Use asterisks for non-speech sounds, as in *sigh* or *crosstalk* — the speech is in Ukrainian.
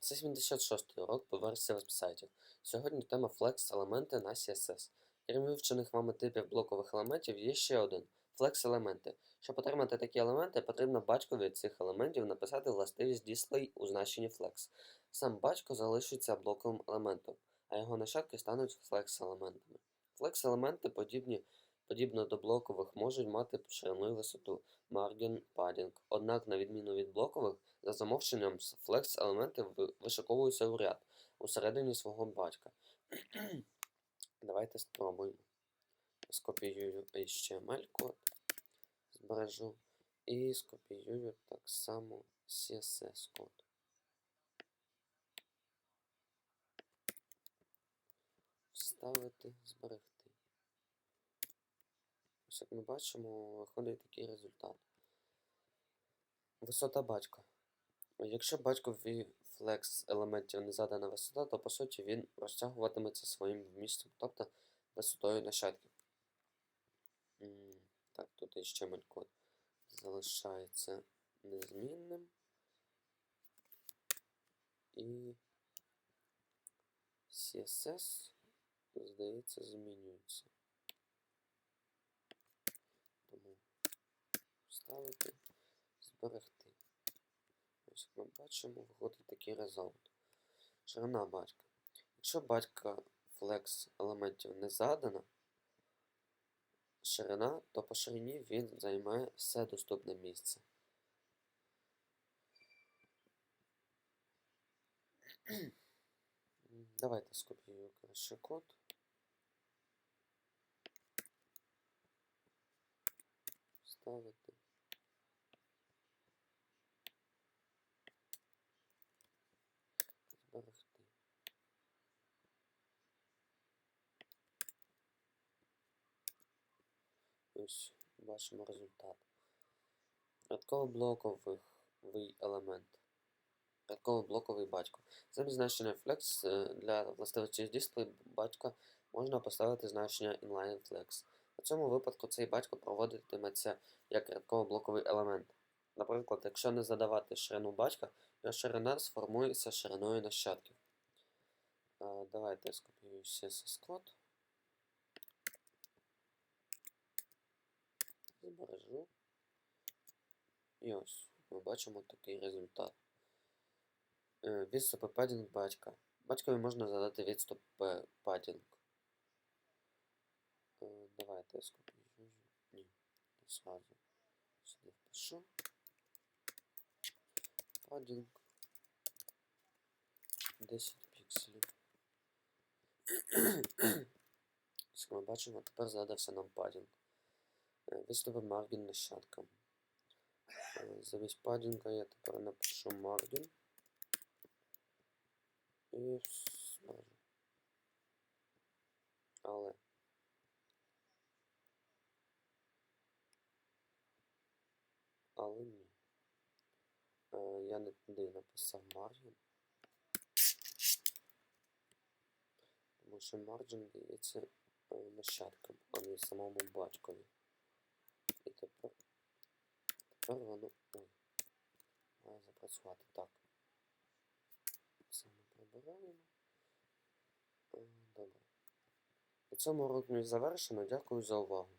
Це 76-й урок по версії вебсайтів. Сьогодні тема Flex елементи на CSS. Крім вивчених вами типів блокових елементів, є ще один Flex елементи. Щоб отримати такі елементи, потрібно батьку від цих елементів написати властивість display у значенні Flex. Сам батько залишиться блоковим елементом, а його нащадки стануть Flex елементами. Flex елементи подібні подібно до блокових можуть мати ширину висоту, margin, padding. Однак, на відміну від блокових, за замовченням Flex елементи ви- вишиковуються у ряд усередині свого батька. *clears throat* Давайте спробуємо. Скопіюю HTML код, збережу і скопіюю так само CSS код. Вставити, зберегти. Ось як ми бачимо, виходить такий результат. Висота батька. Якщо батькові флекс елементів не задана висота, то по суті він розтягуватиметься своїм вмістом, тобто висотою нащадків. Так, тут HTML код залишається незмінним. І CSS, здається, змінюється. Тому вставити, зберегти. Ось як ми бачимо, виходить такий результат. Ширина батька. Якщо батька флекс елементів не задана, ширина, то по ширині він займає все доступне місце. *clears throat* Давайте скопіюю краще код. Вставити. Зберегти. Ось бачимо результат. Рядково-блоковий елемент. Рядково-блоковий батько. Замість значення flex е, для властивості display батька можна поставити значення inline flex. У цьому випадку цей батько проводитиметься як рядково-блоковий елемент. Наприклад, якщо не задавати ширину батька, його ширина сформується шириною нащадків. Е, Давайте я скопіюю CSS код. Збережу. І ось ми бачимо такий результат. Е, Відступи падінг батька. Батькові можна задати відступ падінг. Е, Давайте я скопіюю. Ні, не сразу. Сюди впишу. Падінг. 10 пікселів. Ось ми бачимо, тепер задався нам падінг. Е, Відступи маргін нащадкам. Е, Замість падінга я тепер напишу маргін. І смажу. Але. Але ні. Е, я не туди написав маргін. Тому що марджин дається е, нащадкам, а не самому батькові. І тепер. Тепер воно. Ой. Має запрацювати так. Це ми прибираємо. Е, Добре. На цьому урок завершено. Дякую за увагу.